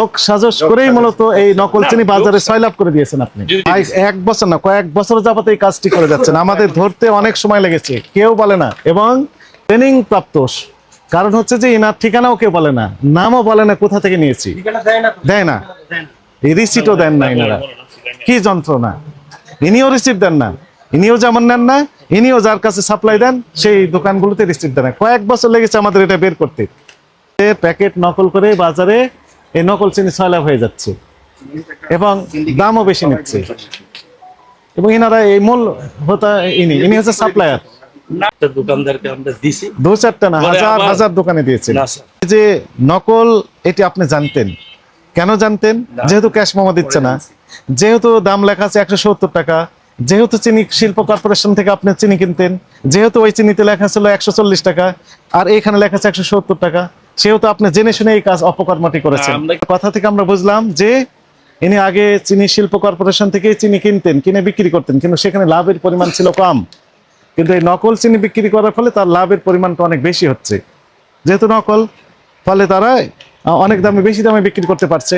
লোক সাজস করেই মূলত এই নকল চিনি বাজারে সয়লাভ করে দিয়েছেন আপনি। জি, জি, জি। আই- এক বছর না কয়েক বছর যাবত এই কাজটি করে যাচ্ছেন। আমাদের ধরতে অনেক সময় লেগেছে কেউ বলে না। এবং ট্রেনিং প্রাপ্ত কারণ হচ্ছে যে ইনার ঠিকানাও কেউ বলে না নামও বলে না কোথা থেকে নিয়েছি। দেয় না রিসিটও দেন না ইনারা কি যন্ত্রণা। ইনিও রিসিপ্ট দেন না। ইনিও যেমন নেন না ইনিও যার কাছে সাপ্লাই দেন সেই দোকানগুলোতে রিসিপ্ট দেন না। কয়েক বছর লেগেছে আমাদের এটা বের করতে। প্যাকেট নকল করে বাজারে এই নকল চিনি সয়লাভ হয়ে যাচ্ছে। এবং দামও বেশি নিচ্ছে। এবং ইনারা এই মূল হতা ইনি ইনি হচ্ছে সাপ্লায়ার। দোকানদারকে আমরা দিছি। দু চারটা না হাজার হাজার দোকানে দিয়েছেন। না স্যার। এই যে নকল এটি আপনি জানতেন। কেন জানতেন? যেহেতু ক্যাশ মোমো দিচ্ছে না। যেহেতু দাম লেখা আছে একশো সত্তর টাকা। যেহেতু চিনি শিল্প কর্পোরেশন থেকে আপনি চিনি কিনতেন। যেহেতু ওই চিনিতে লেখা ছিল একশো চল্লিশ টাকা আর এখানে লেখা আছে একশো সত্তর টাকা। সেহেতু আপনি জেনে শুনে এই কাজ অপকর্মটি করেছেন। কথা থেকে আমরা বুঝলাম যে ইনি আগে চিনি শিল্প কর্পোরেশন থেকে চিনি কিনতেন কিনে বিক্রি করতেন কিন্তু সেখানে লাভের পরিমাণ ছিল কম। কিন্তু এই নকল চিনি বিক্রি করার ফলে তার লাভের পরিমাণটা অনেক বেশি হচ্ছে। যেহেতু নকল ফলে তারা অনেক দামে বেশি দামে বিক্রি করতে পারছে।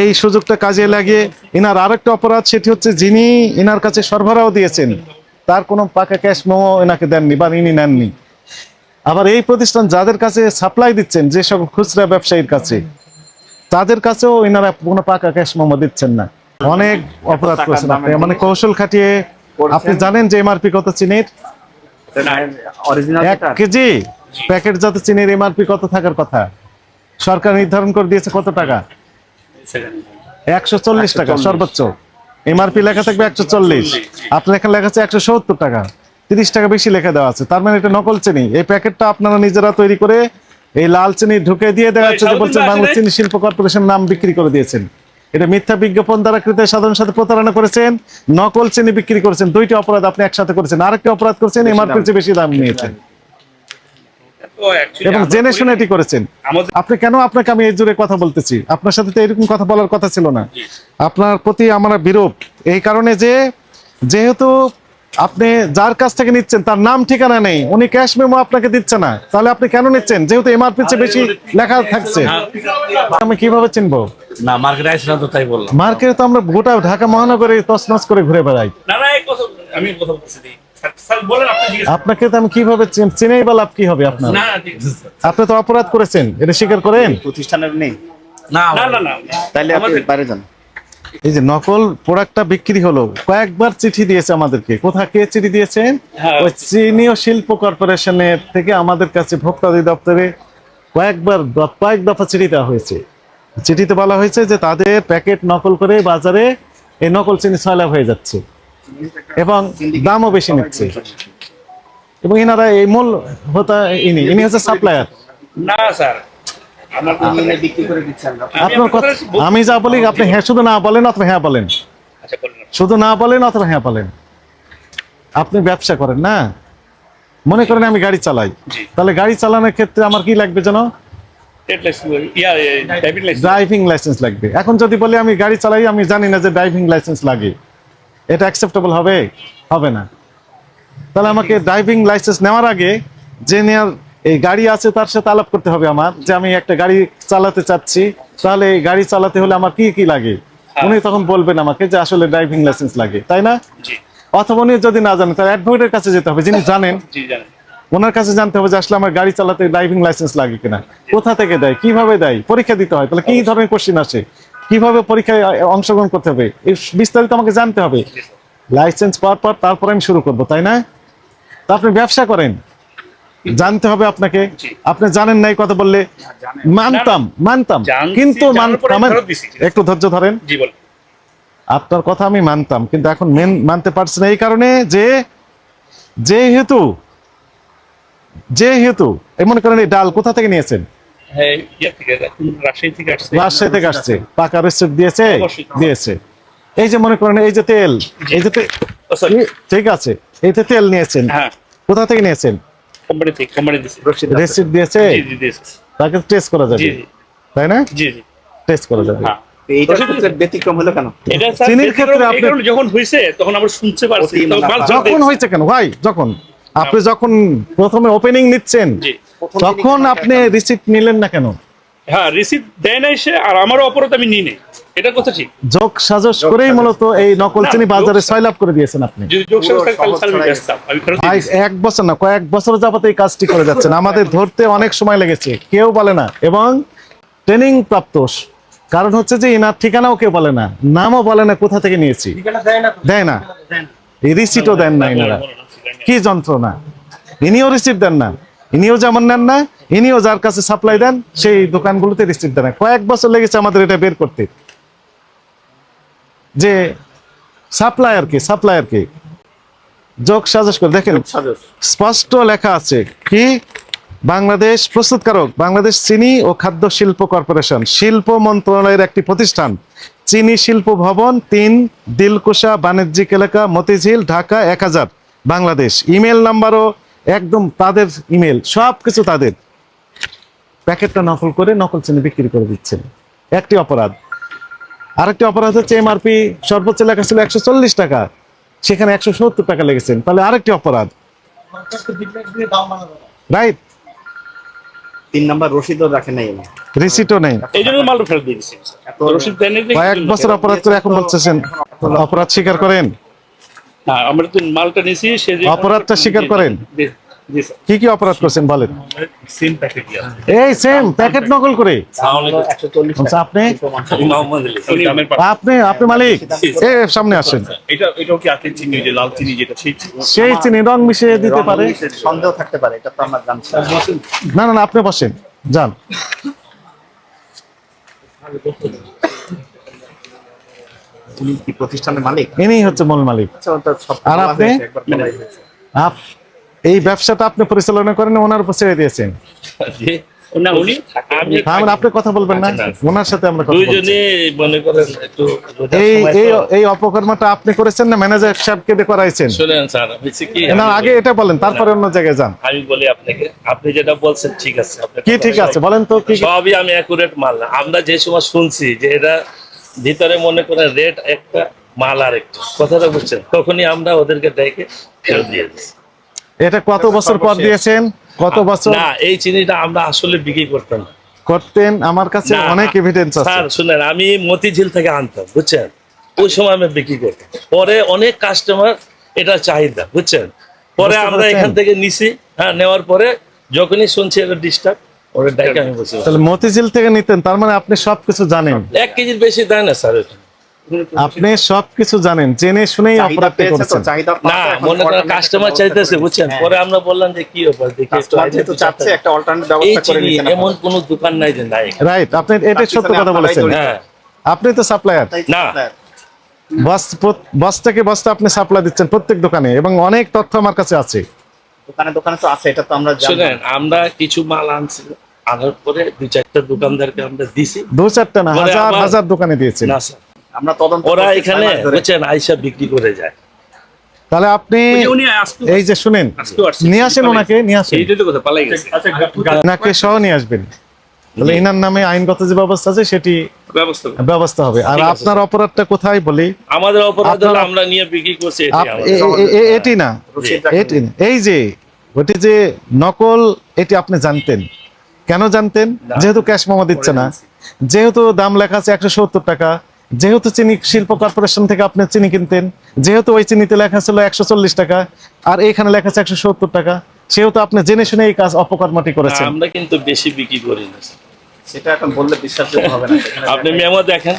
এই সুযোগটা কাজে লাগিয়ে ইনার আরেকটা অপরাধ সেটি হচ্ছে যিনি ইনার কাছে সরবরাহ দিয়েছেন তার কোনো পাকা ক্যাশ মোমো এনাকে দেননি বা ইনি নেননি। আবার এই প্রতিষ্ঠান যাদের কাছে সাপ্লাই দিচ্ছেন যে সকল খুচরা ব্যবসায়ীর কাছে তাদের কাছেও এনারা কোনো পাকা ক্যাশ মোমো দিচ্ছেন না। অনেক অপরাধ করেছেন আপনি। মানে কৌশল খাটিয়ে আপনি জানেন যে এমআরপি কত চিনির? এক কেজি? প্যাকেট যত চিনির এমআরপি কত থাকার কথা? সরকার নির্ধারণ করে দিয়েছে কত টাকা? একশো চল্লিশ টাকা সর্বোচ্চ। এমআরপি লেখা থাকবে একশো চল্লিশ। আপনার এখানে লেখা আছে একশো সত্তর টাকা। তিরিশ টাকা বেশি লেখা দেওয়া আছে। তার মানে এটা নকল চিনি। এই প্যাকেটটা আপনারা নিজেরা তৈরি করে এই লাল চিনি ঢুকে দিয়ে দেওয়া হচ্ছে যে বলছেন বাংলা চিনি শিল্প কর্পোরেশন নাম বিক্রি করে দিয়েছেন। এটা মিথ্যা বিজ্ঞাপন দ্বারা কৃত সাধারণ সাথে প্রতারণা করেছেন নকল চিনি বিক্রি করেছেন। দুইটি অপরাধ আপনি একসাথে করেছেন। আরেকটি অপরাধ করেছেন এমআরপির চেয়ে বেশি দাম নিয়েছেন। এবং জেনে শুনে এটি করেছেন। আপনি কেন আপনাকে আমি এই জুড়ে কথা বলতেছি? আপনার সাথে তো এরকম কথা বলার কথা ছিল না। আপনার প্রতি আমার বিরূপ। এই কারণে যে যেহেতু আপনি যার কাছ থেকে নিচ্ছেন তার নাম ঠিকানা নেই উনি ক্যাশ মেমো আপনাকে দিচ্ছে না। তাহলে আপনি কেন নিচ্ছেন? যেহেতু এমআরপি চেয়ে বেশি লেখা থাকছে। আমি কীভাবে চিনবো? না মার্কেটে তো তাই বললাম। মার্কেটে তো আমরা গোটা ঢাকা মহানগরে তছনছ করে ঘুরে বেড়াই। না না আমি কথা বলছি দি। স্যার, স্যার বলেন আপনি জিজ্ঞেস আপনাকে তো আমি কীভাবে চিন- চিনেই বা লাভ কি হবে আপনার। আপনি তো অপরাধ করেছেন এটা স্বীকার করেন? প্রতিষ্ঠানের নেই। না না না না। তাইলে আপনি বাইরে যান। এই যে নকল প্রোডাক্টটা বিক্রি হলো কয়েকবার চিঠি দিয়েছে আমাদেরকে। কোথা কে চিঠি দিয়েছেন হ্যাঁ। ওই চিনি ও শিল্প কর্পোরেশনের থেকে আমাদের কাছে ভোক্তা অধিদপ্তরে কয়েকবার কয়েক দফা চিঠি দেওয়া হয়েছে। চিঠিতে বলা হয়েছে যে তাদের প্যাকেট নকল করে বাজারে এই নকল চিনি সয়লাভ হয়ে যাচ্ছে এবং দামও বেশি নিচ্ছে। এবং এনারা এই মূল হতা ইনি ইনি হচ্ছে সাপ্লায়ার। না স্যার। আপনার কথা আমি যা বলি আপনি হ্যাঁ শুধু না বলেন অথবা হ্যাঁ বলেন। আচ্ছা শুধু না বলেন অথবা হ্যাঁ বলেন। আপনি ব্যবসা করেন না? মনে করেন আমি গাড়ি চালাই। তাহলে গাড়ি চালানোর ক্ষেত্রে আমার কি লাগবে যেন? ইয়া ড্রাইভিং লাইসেন্স লাগবে। এখন যদি বলি আমি গাড়ি চালাই আমি জানি না যে ড্রাইভিং লাইসেন্স লাগে। এটা অ্যাকসেপ্টেবল হবে? হবে না। তাহলে আমাকে ড্রাইভিং লাইসেন্স নেওয়ার আগে যে নেওয়ার এই গাড়ি আছে তার সাথে আলাপ করতে হবে আমার যে আমি একটা গাড়ি চালাতে চাচ্ছি। তাহলে এই গাড়ি চালাতে হলে আমার কি কি লাগে? উনি তখন বলবেন আমাকে যে আসলে ড্রাইভিং লাইসেন্স লাগে তাই না? অথবা উনি যদি না জানেন তাহলে অ্যাডভোকেটের কাছে যেতে হবে যিনি জানেন। ওনার কাছে জানতে হবে যে আসলে আমার গাড়ি চালাতে ড্রাইভিং লাইসেন্স লাগে কিনা। কোথা থেকে দেয় কীভাবে দেয় পরীক্ষা দিতে হয়। তাহলে কি ধরনের কোশ্চিন আসে? কীভাবে পরীক্ষায় অংশগ্রহণ করতে হবে? এই বিস্তারিত আমাকে জানতে হবে। লাইসেন্স পাওয়ার পর তারপরে আমি শুরু করব তাই না? তা আপনি ব্যবসা করেন। জানতে হবে আপনাকে। আপনি জানেন নাই কথা বললে। মানতাম মানতাম। কিন্তু। একটু ধৈর্য ধরেন। আপনার কথা আমি মানতাম কিন্তু এখন মেন মানতে পারছি না। এই কারণে যে যেহেতু যেহেতু এই মনে করেন এই ডাল কোথা থেকে নিয়েছেন? হ্যাঁ রাজশাহী থেকে আসছে। পাকা দিয়েছে? দিয়েছে। এই যে মনে করেন এই যে তেল এই যে ঠিক আছে। এই যে তেল নিয়েছেন। হ্যাঁ। কোথা থেকে নিয়েছেন? কোম্পানি থেকে কোম্পানি দিছে। রেসিপ্ট দিয়েছে? জি জি দিয়েছে। তাকে টেস্ট করা যাবে। জি জি। তাই না? জি জি। টেস্ট করা যাবে। হ্যাঁ। ব্যতিক্রম হলো কেন? চিনির ক্ষেত্রে আপনি- যখন হয়েছে তখন আমরা শুনতে পারছি। অতি তো মাল যখন হয়েছে কেন? ভাই যখন। আপনি যখন প্রথমে ওপেনিং নিচ্ছেন তখন আপনি রিসিপ্ট নিলেন না কেন? হ্যাঁ রিসিপ্ট দেয় নাই সে আর আমারও অপরাধ আমি নিই নেই। এটা কথা ঠিক। যোগ সাজস করেই মূলত এই নকল চিনি বাজারে ছয়লাভ করে দিয়েছেন আপনি। এক বছর না কয়েক বছর যাবত এই কাজটি করে যাচ্ছেন। আমাদের ধরতে অনেক সময় লেগেছে কেউ বলে না। এবং ট্রেনিং প্রাপ্ত কারণ হচ্ছে যে ইনার ঠিকানাও কেউ বলে না নামও বলে না কোথা থেকে নিয়েছি? দেয় না এই রিসিটও দেন না ইনারা। কি যন্ত্রণা? ইনিও রিসিট দেন না। ইনিও যেমন নেন না ইনিও যার কাছে সাপ্লাই দেন সেই দোকানগুলোতে রিসিট দেন না। কয়েক বছর লেগেছে আমাদের এটা বের করতে। যে সাপ্লায়ার কি সাপ্লায়ার কি? যোগ সাজস করে দেখেন স্পষ্ট লেখা আছে কি? বাংলাদেশ প্রস্তুতকারক বাংলাদেশ চিনি ও খাদ্য শিল্প কর্পোরেশন শিল্প মন্ত্রণালয়ের একটি প্রতিষ্ঠান। চিনি শিল্প ভবন তিন দিলকুশা বাণিজ্যিক এলাকা মতিঝিল ঢাকা এক হাজার। বাংলাদেশ ইমেল নাম্বারও একদম তাদের ইমেল সব কিছু তাদের। প্যাকেটটা নকল করে নকল চিনি বিক্রি করে দিচ্ছেন। একটি অপরাধ। আরেকটি অপরাধ হচ্ছে এমআরপি সর্বোচ্চ লেখা ছিল একশো চল্লিশ টাকা। সেখানে একশো সত্তর টাকা লেগেছেন তাহলে আরেকটি অপরাধ রাইট তিন নাম্বার রশিদও রাখে নাই রিসিটও নেই। এই জন্য মালটা ফেরত দিয়ে রসিদ কয়েক বছর অপরাধ করে এখন বলতেছেন অপরাধ স্বীকার করেন। না আমরা তো মালটা নিয়েছি সে অপরাধটা স্বীকার করেন? কি কি অপরাধ করছেন বলেন? সিম প্যাকেট এই সেম প্যাকেট নকল করে? আচ্ছা, আপনি। আপনি আপনি মালিক? এ সামনে আসেন। এটা এটাও কি আটের চিনি যে লাল চিনি যেটা সেই চিনি? রং মিশিয়ে দিতে পারে? সন্দেহ থাকতে পারে এটা তো আমরা জানছি। না। না না আপনি বসেন যান। প্রতিষ্ঠানের মালিক? ইনি হচ্ছে মূল মালিক। আচ্ছা, আর আপনি? এই ব্যবসাটা আপনি পরিচালনা করেন ওনার উপর ছেড়ে দিয়েছেন। হ্যাঁ মানে আপনি কথা বলবেন না। ওনার সাথে আমরা কথা বলছি। দুইজনে মনে করেন একটু রোজার এই এই অপকর্মটা আপনি করেছেন না? ম্যানেজার সাহেবকে দিয়ে করাইছেন? স্যার কি না আগে এটা বলেন তারপরে অন্য জায়গায় যান। আমি বলি আপনাকে আপনি যেটা বলছেন ঠিক আছে কি ঠিক আছে? বলেন তো কি- সবই আমি অ্যাকুরেট মাল। না আমরা যে সময় শুনছি যে এটা ভিতরে মনে করেন রেট একটা মাল আর একটা কথাটা বুঝছেন? তখনই আমরা ওদেরকে ডেকে ফেরত দিয়ে দিচ্ছি। এটা কত বছর পর দিয়েছেন? কত বছর? না এই চিনিটা আমরা আসলে বিক্রি করতাম। করতেন? আমার কাছে অনেক এভিডেন্স আছে। স্যার শুনেন আমি মতিঝিল থেকে আনতাম বুঝছেন? ওই সময় আমি বিক্রি করতাম। পরে অনেক কাস্টমার এটা চাহিদা বুঝছেন? পরে আমরা এখান থেকে নিছি হ্যাঁ নেওয়ার পরে যখনই শুনছি এটা ডিস্টার্ব ওরা ডাইকে আমি বসে তাহলে মতিঝিল থেকে নিতেন তার মানে আপনি সবকিছু জানেন। এক কেজির বেশি দেয় না স্যার এটা। আপনি সবকিছু জানেন জেনে শুনেই তো, করেছেন। না মনে করেন কাস্টমার চাইতেছে বুঝছেন। পরে আমরা বললাম যে কি ব্যাপার দেখি একটু চাচ্ছে একটা অল্টারনেট ব্যবস্থা করে চিনি নিয়েছেন এমন কোন দোকান নাই যে নাই। রাইট আপনি এটা সত্য কথা বলেছেন। হ্যাঁ। আপনি তো সাপ্লায়ার না। বস প্রত- বস্তাকে বস্তা আপনি সাপ্লাই দিচ্ছেন প্রত্যেক দোকানে এবং অনেক তথ্য আমার কাছে আছে। দোকানে দোকানে তো আছে এটা তো আমরা জানি। শুনেন আমরা কিছু মাল আনছি আনার পরে দুই চারটা দোকানদারকে আমরা দিছি। দু চারটা না হাজার হাজার দোকানে দিয়েছেন। না স্যার। আমরা তদন্ত ওরা এখানে। বুঝছেন আইসা বিক্রি করে যায়। তাহলে আপনি এই যে শুনেন নিয়ে আসেন ওনাকে নিয়ে আসেন। এইটাই তো কথা পালাই গেছে। আচ্ছা ওনাকে সহ নিয়ে আসবেন। তাহলে ইনার নামে আইনগত যে ব্যবস্থা আছে সেটি ব্যবস্থা হবে। আর আপনার অপরাধটা কোথায় বলি? আমাদের অপরাধ হলো আমরা নিয়ে বিক্রি করছি এটি না। এটি না। এই যে ওটি যে নকল এটি আপনি জানতেন। কেন জানতেন? যেহেতু ক্যাশ মামা দিচ্ছে না। যেহেতু দাম লেখা আছে একশো সত্তর টাকা যেহেতু চিনি শিল্প কর্পোরেশন থেকে আপনি চিনি কিনতেন যেহেতু ওই চিনিতে লেখা ছিল একশো চল্লিশ টাকা আর এইখানে লেখা আছে একশো সত্তর টাকা সেহেতু আপনি জেনে শুনে এই কাজ অপকর্মটি করেছেন। আমরা কিন্তু বেশি বিক্রি করি না। সেটা এখন বললে বিশ্বাসযোগ্য হবে না। আপনি মেমো দেখেন।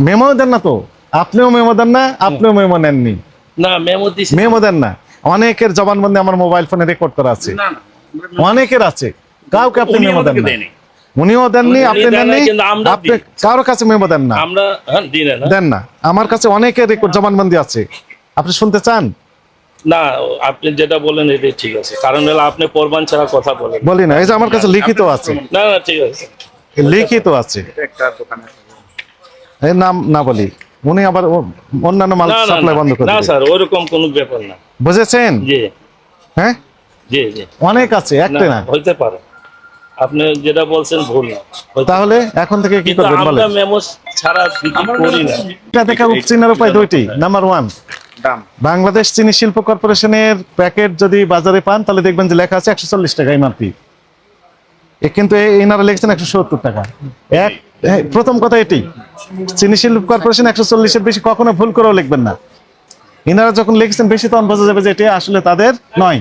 মেমো দেন না তো। আপনিও মেমো দেন না আপনিও মেমো নেননি। না মেমো দিছি। মেমো দেন না। অনেকের জবানবন্দি আমার মোবাইল ফোনে রেকর্ড করা আছে। অনেকের আছে। কাউকে আপনি মেমো দেন না। উনিও দেননি আপনি দেন দেননি। আপনি দিই। কারও কাছে মেমো দেন না। আমরা হ্যাঁ দিনে না দেন না। আমার কাছে অনেকের রেকর্ড জবানবন্দি আছে। আপনি শুনতে চান? না আপনি যেটা বলেন এটাই ঠিক আছে। কারণ হলো আপনি প্রমাণ ছাড়া কথা বলেন। বলি না এই যে আমার কাছে লিখিত আছে। না না ঠিক আছে। লিখিত আছে। একটা নাম না বলি। উনি আবার অন্যান্য মাল না না সাপ্লাই বন্ধ করে না স্যার ওরকম কোনো ব্যাপার না। বুঝেছেন? জি। হ্যাঁ? জি জি। অনেক আছে একটা না। হইতে পারে। আপনি যেটা বলছেন ভুল। না তাহলে এখন থেকে কি কিন্তু করবেন আমরা মেমো ছাড়া বিক্রি করি না। এটা দেখা চিনার উপায় দুইটি। নাম্বার ওয়ান দাম। বাংলাদেশ চিনি শিল্প কর্পোরেশনের প্যাকেট যদি বাজারে পান তাহলে দেখবেন যে লেখা আছে একশো চল্লিশ টাকা এমআরপি এ কিন্তু এই এনারা লিখছেন একশো সত্তর টাকা। এক প্রথম কথা এটি। চিনি শিল্প কর্পোরেশন একশো চল্লিশের বেশি কখনো ভুল করেও লিখবেন না। এনারা যখন লিখছেন বেশি তখন বোঝা যাবে যে এটি আসলে তাদের নয়।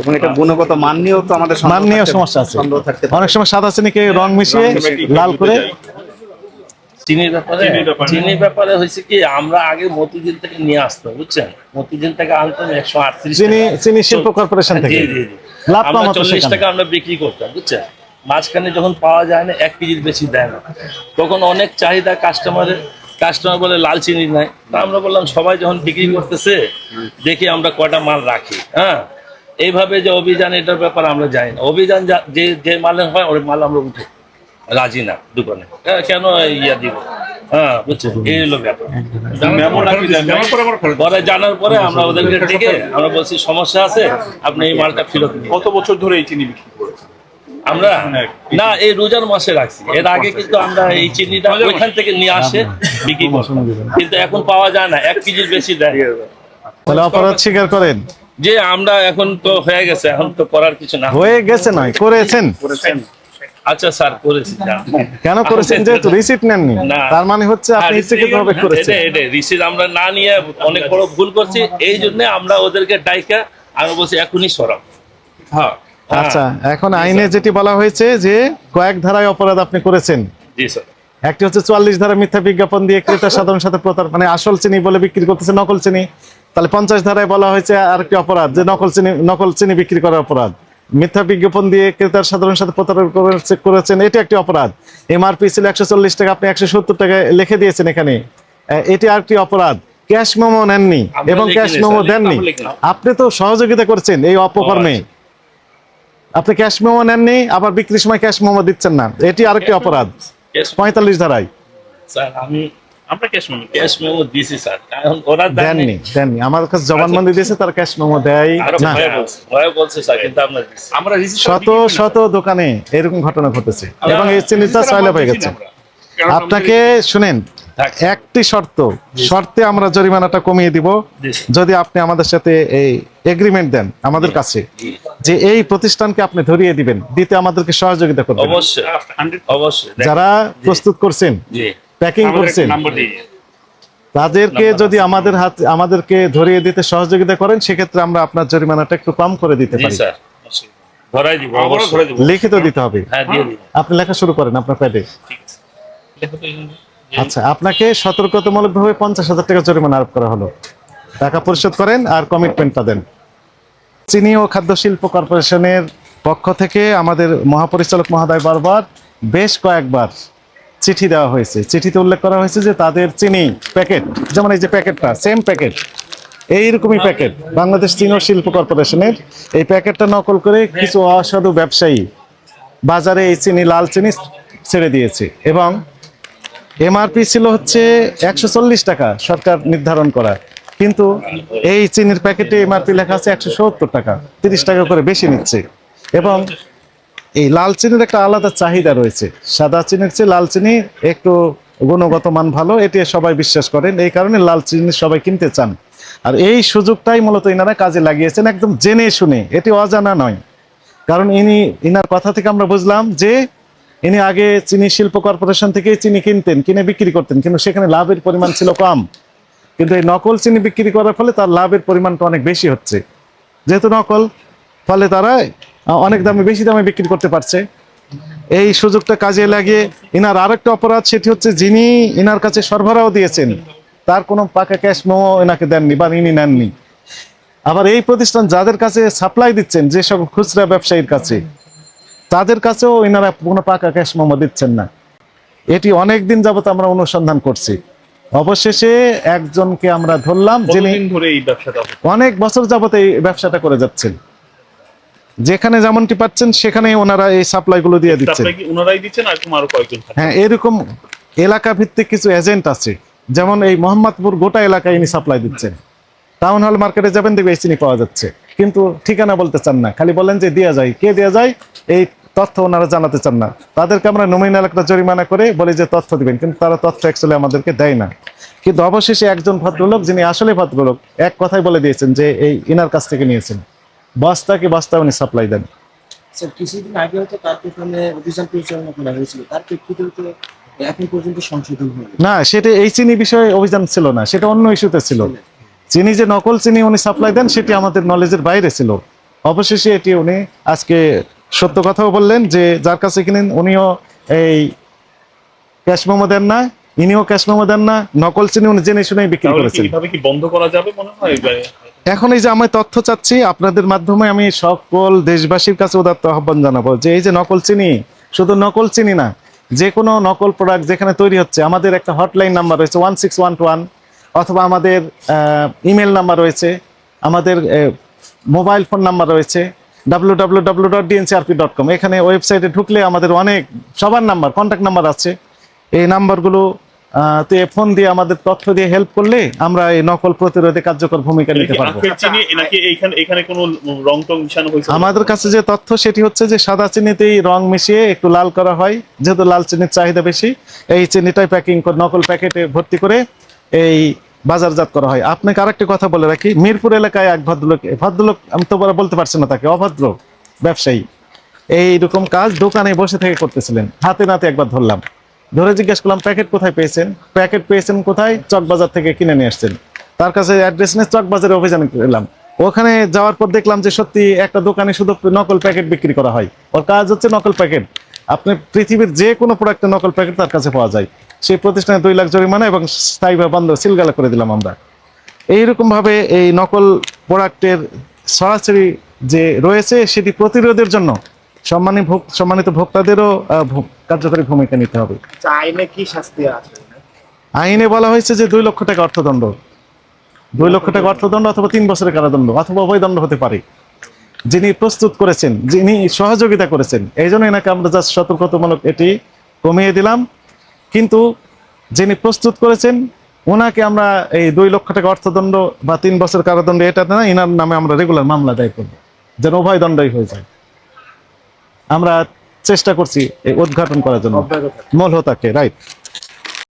এবং এটা গুণগত মান নিয়েও তো আমাদের মান নিয়ে সমস্যা আছে। সন্দেহ থাকতে পারে। অনেক সময় সাদা চিনিকে রং মিশিয়ে লাল করে চিনির ব্যাপারে চিনির ব্যাপারে। হয়েছে কি আমরা আগে মতিঝিল থেকে নিয়ে আসতাম বুঝছেন? মতিঝিল থেকে আনতাম একশো আটত্রিশ চিনি চিনি শিল্প কর্পোরেশন থেকে। লাভ আমরা চল্লিশ টাকা আমরা বিক্রি করতাম বুঝছেন? মাঝখানে যখন পাওয়া যায় না এক কেজির বেশি দেয় না। তখন অনেক চাহিদা কাস্টমারের কাস্টমার বলে লাল চিনি নাই। তা আমরা বললাম সবাই যখন বিক্রি করতেছে দেখি আমরা কয়টা মাল রাখি হ্যাঁ? এইভাবে যে অভিযান এটার ব্যাপার আমরা জানি না। অভিযান যে যে মালের হয় ওই মাল আমরা উঠে রাজি না দোকানে। হ্যাঁ, কেন ইয়া দিব? হ্যাঁ বুঝছেন? এই হলো ব্যাপার। পরে জানার পরে আমরা ওদেরকে ডেকে আমরা বলছি সমস্যা আছে আপনি এই মালটা ফেরত কত বছর ধরে এই চিনি বিক্রি করেছেন? আমরা না এই রোজার মাসে রাখছি। এর আগে কিন্তু আমরা এই চিনিটা ওইখান থেকে নিয়ে আসে বিক্রি করতাম। কিন্তু এখন পাওয়া যায় না এক কেজির বেশি দেয়। অপরাধ স্বীকার করেন। যে আমরা এখন তো হয়ে গেছে এখন তো করার কিছু না। হয়ে গেছে নয় করেছেন। করেছেন। আচ্ছা স্যার করেছি কেন করেছেন? যেহেতু রিসিপ্ট নেননি তার মানে হচ্ছে আপনি হ্যাঁ, ইচ্ছাকৃত ভাবে এটা করেছেন। এটা রিসিট আমরা না নিয়ে অনেক বড় ভুল করছি এই জন্য আমরা ওদেরকে ডাইকা আমি বলছি এখনই সরাব হ্যাঁ। আচ্ছা এখন আইনে যেটি বলা হয়েছে যে কয়েক ধারায় অপরাধ আপনি করেছেন। জি স্যার। একটি হচ্ছে চুয়াল্লিশ ধারা মিথ্যা বিজ্ঞাপন দিয়ে ক্রেতা সাধারণ সাথে প্রতার মানে আসল চিনি বলে বিক্রি করতেছে নকল চিনি। তাহলে পঞ্চাশ ধারায় বলা হয়েছে আরেকটি অপরাধ যে নকল চিনি নকল চিনি বিক্রি করার অপরাধ। মিথ্যা বিজ্ঞাপন দিয়ে ক্রেতার সাধারণ সাথে প্রতারণা করেছেন এটি একটি অপরাধ। এমআরপি ছিল একশো চল্লিশ টাকা আপনি একশো সত্তর টাকা লিখে দিয়েছেন এখানে। এটি আরেকটি অপরাধ। ক্যাশ মেমো নেননি এবং ক্যাশ মেমো দেননি। আপনি তো সহযোগিতা করছেন এই অপকর্মে। আপনি ক্যাশ মেমো নেননি আবার বিক্রির সময় ক্যাশ মেমো দিচ্ছেন না। এটি আরেকটি অপরাধ। পঁয়তাল্লিশ ধারায়। স্যার আমি আমরা ক্যাশ মেমো ক্যাশ মেমো দিয়েছি স্যার এখন ওরা দেননি দেননি দেননি। আমার কাছে জবানবন্দি দিয়েছে তার ক্যাশ মেমো দেয় না। ভয়ে বলছে স্যার কিন্তু আপনার আমরা শত শত দোকানে এরকম ঘটনা ঘটেছে এবং এই চিনিটা সয়লাভ হয়ে গেছে। আপনাকে শুনেন একটি শর্ত শর্তে আমরা জরিমানাটা কমিয়ে দিব। যদি আপনি আমাদের সাথে এই এগ্রিমেন্ট দেন আমাদের কাছে যে এই প্রতিষ্ঠানকে আপনি ধরিয়ে দিবেন দিতে আমাদেরকে সহযোগিতা করবেন। অবশ্যই। যারা প্রস্তুত করছেন জি। প্যাকিং করছেন? তাদেরকে যদি আমাদের হাত আমাদেরকে ধরিয়ে দিতে সহযোগিতা করেন সেক্ষেত্রে আমরা আপনার জরিমানাটা একটু কম করে দিতে পারি। লিখিত দিতে হবে। হ্যাঁ আপনি লেখা শুরু করেন আপনার প্যাডে দেখো তো এই- আচ্ছা আপনাকে সতর্কতামূলক ভাবে পঞ্চাশ হাজার টাকা জরিমানা আরোপ করা হলো। টাকা পরিশোধ করেন আর কমিটমেন্টটা দেন। চিনি ও খাদ্য শিল্প কর্পোরেশনের পক্ষ থেকে আমাদের মহাপরিচালক মহোদয় বারবার বেশ কয়েকবার চিঠি দেওয়া হয়েছে। চিঠিতে উল্লেখ করা হয়েছে যে তাদের চিনি প্যাকেট, যেমন এই যে প্যাকেটটা সেম প্যাকেট এইরকমই প্যাকেট বাংলাদেশ চিনি শিল্প কর্পোরেশনের। এই প্যাকেটটা নকল করে কিছু অসাধু ব্যবসায়ী বাজারে এই চিনি, লাল চিনি ছেড়ে দিয়েছে এবং এমআরপি ছিল হচ্ছে একশো চল্লিশ টাকা সরকার নির্ধারণ করা। কিন্তু এই চিনির প্যাকেটে এমআরপি লেখা আছে একশো সত্তর টাকা, তিরিশ টাকা করে বেশি নিচ্ছে। এবং এই লাল চিনির একটা আলাদা চাহিদা রয়েছে। সাদা চিনির চেয়ে লাল চিনি একটু গুণগত মান ভালো, এটি সবাই বিশ্বাস করেন। এই কারণে লাল চিনি সবাই কিনতে চান। আর এই সুযোগটাই মূলত ইনারা কাজে লাগিয়েছেন একদম জেনে শুনে। এটি অজানা নয়। কারণ ইনি, ইনার কথা থেকে আমরা বুঝলাম যে ইনি আগে চিনি শিল্প কর্পোরেশন থেকে চিনি কিনতেন, কিনে বিক্রি করতেন, কিন্তু সেখানে লাভের পরিমাণ ছিল কম। কিন্তু এই নকল চিনি বিক্রি করার ফলে তার লাভের পরিমাণটা অনেক বেশি হচ্ছে। যেহেতু নকল, ফলে তারা অনেক দামে বেশি দামে বিক্রি করতে পারছে। এই সুযোগটা কাজে লাগিয়ে ইনার আরেকটা অপরাধ সেটি হচ্ছে যিনি ইনার কাছে সরবরাহ দিয়েছেন তার কোনো পাকা ক্যাশ মেমো এনাকে দেননি বা ইনি নেননি। আবার এই প্রতিষ্ঠান যাদের কাছে সাপ্লাই দিচ্ছেন যে সকল খুচরা ব্যবসায়ীর কাছে তাদের কাছেও এনারা কোনো পাকা ক্যাশ মেমো দিচ্ছেন না। এটি অনেক দিন যাবত আমরা অনুসন্ধান করছি। অবশেষে একজনকে আমরা ধরলাম যিনি? অনেক বছর যাবত এই ব্যবসাটা করে যাচ্ছেন। যেখানে যেমনটি পাচ্ছেন সেখানে ওনারা এই সাপ্লাই গুলো দিয়ে দিচ্ছেন। ওনারাই দিচ্ছেন আর আরও কয়েকজন হ্যাঁ এরকম এলাকা ভিত্তিক কিছু এজেন্ট আছে। যেমন এই মোহাম্মদপুর গোটা এলাকায় ইনি সাপ্লাই দিচ্ছেন। টাউন হল মার্কেটে যাবেন দেখবে এই চিনি পাওয়া যাচ্ছে। কিন্তু ঠিকানা বলতে চান না খালি বলেন যে দেওয়া যায়। কে দেওয়া যায়? এই তথ্য ওনারা জানাতে চান না। তাদেরকে আমরা নমিনাল একটা জরিমানা করে বলি যে তথ্য দিবেন কিন্তু তারা তথ্য অ্যাকচুয়ালি আমাদেরকে দেয় না। কিন্তু অবশেষে একজন ভদ্রলোক যিনি আসলে ভদ্রলোক এক কথাই বলে দিয়েছেন যে এই ইনার কাছ থেকে নিয়েছেন। বস্তাকে বস্তা উনি সাপ্লাই দেন। স্যার কিছুদিন আগে হয়তো তার অভিযান পরিচালনা করা হয়েছিল। তার প্রেক্ষিতে তো এখন পর্যন্ত সংশোধন হয়নি। না সেটা এই চিনি বিষয়ে অভিযান ছিল না সেটা অন্য ইস্যুতে ছিল। চিনি যে নকল চিনি উনি সাপ্লাই দেন সেটি আমাদের নলেজের বাইরে ছিল। অবশেষে এটি উনি আজকে সত্য কথাও বললেন যে যার কাছে কিনেন উনিও এই ক্যাশ মেমো দেন না ইনিও ক্যাশ মেমো দেন না নকল চিনি উনি জেনে শুনেই বিক্রি করেছেন। কি বন্ধ করা যাবে মনে হয়? এখন এই যে আমি তথ্য চাচ্ছি, আপনাদের মাধ্যমে আমি সকল দেশবাসীর কাছে উদাত্ত আহ্বান জানাব যে এই যে নকল চিনি, শুধু নকল চিনি না, যে কোনো নকল প্রোডাক্ট যেখানে তৈরি হচ্ছে, আমাদের একটা হটলাইন নাম্বার রয়েছে ওয়ান সিক্স ওয়ান ওয়ান অথবা আমাদের ইমেল নাম্বার রয়েছে, আমাদের মোবাইল ফোন নাম্বার রয়েছে ডাব্লু ডট ডট কম এখানে ওয়েবসাইটে ঢুকলে আমাদের অনেক সবার নাম্বার কন্ট্যাক্ট নাম্বার আছে। এই নাম্বারগুলো আহ, তে ফোন দিয়ে আমাদের তথ্য দিয়ে হেল্প করলে আমরা এই নকল প্রতিরোধে কার্যকর ভূমিকা নিতে পারব। আমাদের কাছে যে তথ্য সেটি হচ্ছে যে সাদা চিনিতেই রং মিশিয়ে একটু লাল করা হয় যেহেতু লাল চিনির চাহিদা বেশি এই চিনিটাই প্যাকিং করে নকল প্যাকেটে ভর্তি করে এই বাজারজাত করা হয়। আপনাকে আরেকটি কথা বলে রাখি মিরপুর এলাকায় এক ভদ্রলোক ভদ্রলোক আমি তো বলতে পারছি না তাকে অভদ্র ব্যবসায়ী। এইরকম কাজ দোকানে বসে থেকে করতেছিলেন হাতে নাতে একবার ধরলাম। ধরে জিজ্ঞেস করলাম, প্যাকেট কোথায় পেয়েছেন? প্যাকেট পেয়েছেন কোথায়? চকবাজার থেকে কিনে নিয়ে আসছেন। তার কাছে অ্যাড্রেস নিয়ে চকবাজারে অভিযান এলাম ওখানে যাওয়ার পর দেখলাম যে সত্যি একটা দোকানে শুধু নকল প্যাকেট বিক্রি করা হয়। ওর কাজ হচ্ছে নকল প্যাকেট। আপনি পৃথিবীর যে কোনো প্রোডাক্টের নকল প্যাকেট তার কাছে পাওয়া যায়। সেই প্রতিষ্ঠানে দুই লাখ জরিমানা এবং স্থায়ীভাবে বন্ধ সিলগালা করে দিলাম আমরা। এইরকম ভাবে এই নকল প্রোডাক্টের সরাসরি যে রয়েছে সেটি প্রতিরোধের জন্য সম্মানিত ভোক্তাদেরও কার্যকরী ভূমিকা নিতে হবে। আচ্ছা, আইনে কি শাস্তি আছে? আইনে বলা হয়েছে যে দুই লক্ষ টাকা অর্থদণ্ড। দুই লক্ষ টাকা অর্থদণ্ড অথবা তিন বছরের কারাদণ্ড অথবা অভয়দণ্ড হতে পারে। যিনি প্রস্তুত করেছেন যিনি সহযোগিতা করেছেন এই জন্য এনাকে আমরা জাস্ট সতর্কতামূলক এটি কমিয়ে দিলাম। কিন্তু যিনি প্রস্তুত করেছেন ওনাকে আমরা এই দুই লক্ষ টাকা অর্থদণ্ড বা তিন বছর কারাদণ্ড এটা না এনার নামে আমরা রেগুলার মামলা দায় করব যেন উভয় দণ্ডই হয়ে যায়। আমরা চেষ্টা করছি এই উদ্ঘাটন করার জন্য। মলহতাকে রাইট